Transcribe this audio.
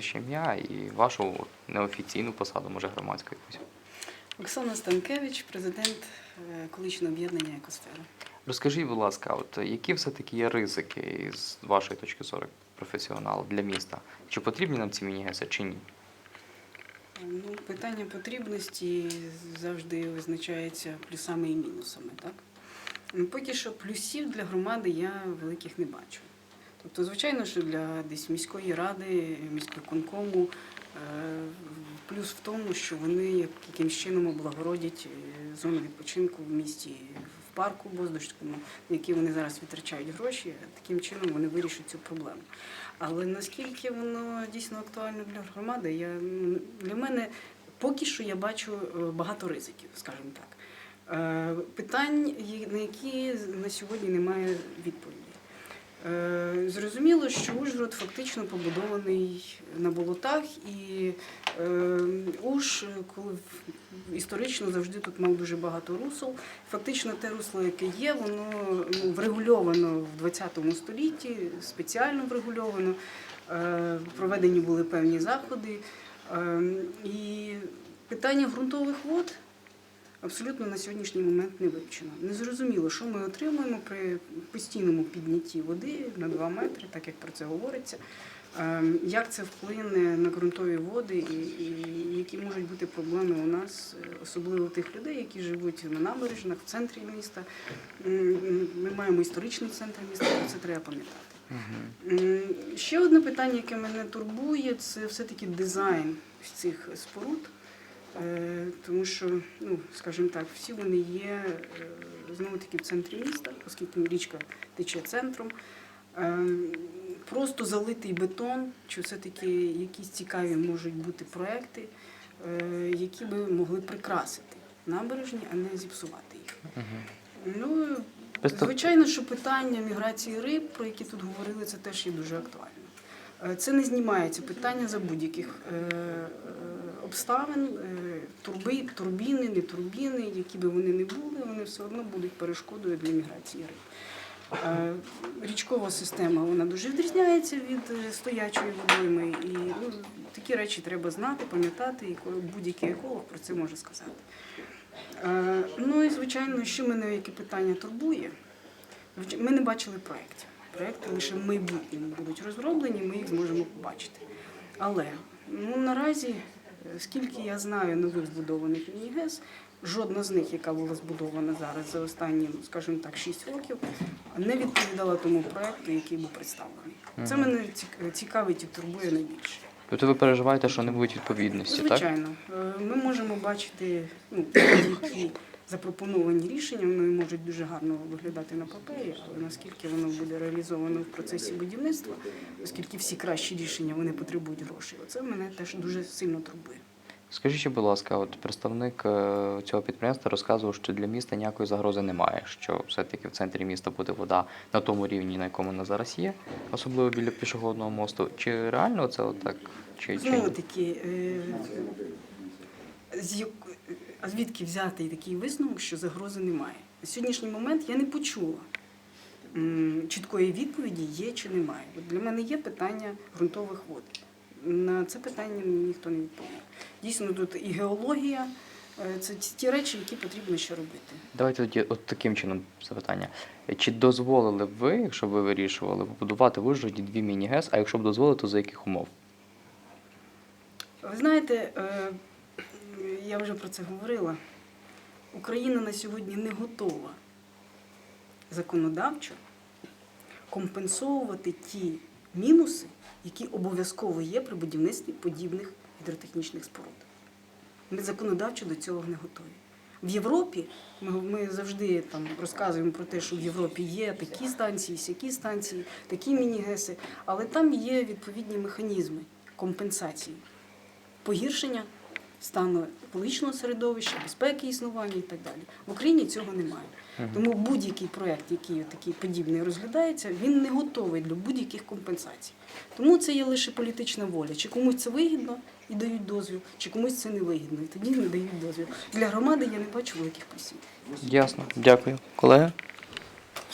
Ще ім'я і вашу неофіційну посаду, може громадську якусь. Оксана Станкевич, президент е, екологічного об'єднання Екосфера. Розкажіть, будь ласка, от які все-таки є ризики з вашої точки зору професіонала для міста? Чи потрібні нам ці міні-геси, чи ні? Ну, питання потрібності завжди визначається плюсами і мінусами, так? Поки що плюсів для громади я великих не бачу. Тобто, звичайно, що для десь міської ради, міського конкому е, плюс в тому, що вони якимсь чином облагородять е, зону відпочинку в місті в парку Боздочському, на які вони зараз витрачають гроші, таким чином вони вирішать цю проблему. Але наскільки воно дійсно актуально для громади, я, для мене поки що я бачу е, багато ризиків, скажімо так. Питань, на які на сьогодні немає відповіді. Е, Зрозуміло, що Ужгород фактично побудований на болотах, і е, Уж, коли історично завжди тут мав дуже багато русел. Фактично те русло, яке є, воно ну, врегульовано в 20 столітті, спеціально врегульовано. Е, Проведені були певні заходи. Е, І питання ґрунтових вод абсолютно на сьогоднішній момент не вивчено. Незрозуміло, що ми отримуємо при постійному піднятті води на 2 метри, так як про це говориться. Е, Як це вплине на ґрунтові води, і, і які можуть бути проблеми у нас, е, особливо тих людей, які живуть на набережнах, в центрі міста. Ми маємо історичний центр міста, про це треба пам'ятати. Ще одне питання, яке мене турбує, це все-таки дизайн цих споруд. Е, Тому що, ну, скажімо так, всі вони є е, знову таки в центрі міста, оскільки річка тече центром. Е, Просто залитий бетон, чи все-таки якісь цікаві можуть бути проекти, які би могли прикрасити набережні, а не зіпсувати їх. Ну, звичайно, що питання міграції риб, про які тут говорили, це теж є дуже актуально. Це не знімається питання за будь-яких обставин, турби, турбіни, не турбіни, які би вони не були, вони все одно будуть перешкодою для міграції риб. Е, Річкова система вона дуже відрізняється від е, стоячої водойми, і ну, такі речі треба знати, пам'ятати, і будь-який еколог про це може сказати. Е, Ну і звичайно, що мене яке питання турбує. Ми не бачили проєктів. Проєкти лише в майбутньому будуть розроблені, ми їх зможемо побачити. Але ну, наразі, скільки я знаю нових збудованих міні-ГЕС, жодна з них, яка була збудована зараз за останні, ну, скажімо так, 6 років, не відповідала тому проєкту, який був представлений. Це мене цікавить і турбує найбільше. Тобто ви переживаєте, що не будуть відповідності, так? Звичайно, Е, ми можемо бачити ну, які запропоновані рішення, вони можуть дуже гарно виглядати на папері, але наскільки воно буде реалізовано в процесі будівництва, оскільки всі кращі рішення вони потребують грошей. Оце мене теж дуже сильно турбує. Скажіть, ще, будь ласка, от представник е, цього підприємства розказував, що для міста ніякої загрози немає, що все-таки в центрі міста буде вода на тому рівні, на якому вона зараз є, особливо біля пішохідного мосту. Чи реально це отак? Чи. Знову таки, е, з а звідки взяти такий висновок, що загрози немає? На сьогоднішній момент я не почула чіткої відповіді, є чи немає. От для мене є питання ґрунтових вод. На це питання ніхто не відповів. Дійсно, тут і геологія, е, це ті- ті речі, які потрібно ще робити. Давайте тоді от таким чином запитання. Чи дозволили б ви, якщо б ви вирішували, побудувати в Ужгороді дві міні-ГЕС, а якщо б дозволили, то за яких умов? Ви знаєте, е, я вже про це говорила. Україна на сьогодні не готова законодавчо компенсовувати ті мінуси, які обов'язково є при будівництві подібних гідротехнічних споруд. Ми законодавчо до цього не готові. В Європі ми, ми завжди там розказуємо про те, що в Європі є такі станції, сякі станції, такі міні-геси, але там є відповідні механізми компенсації погіршення стану екологічного середовища, безпеки існування і так далі. В Україні цього немає. Тому будь-який проєкт, який такий подібний розглядається, він не готовий для будь-яких компенсацій. Тому це є лише політична воля. Чи комусь це вигідно і дають дозвіл, чи комусь це не вигідно, і тоді не дають дозвіл. Для громади я не бачу великих плюсів. Ясно, дякую. Колеги?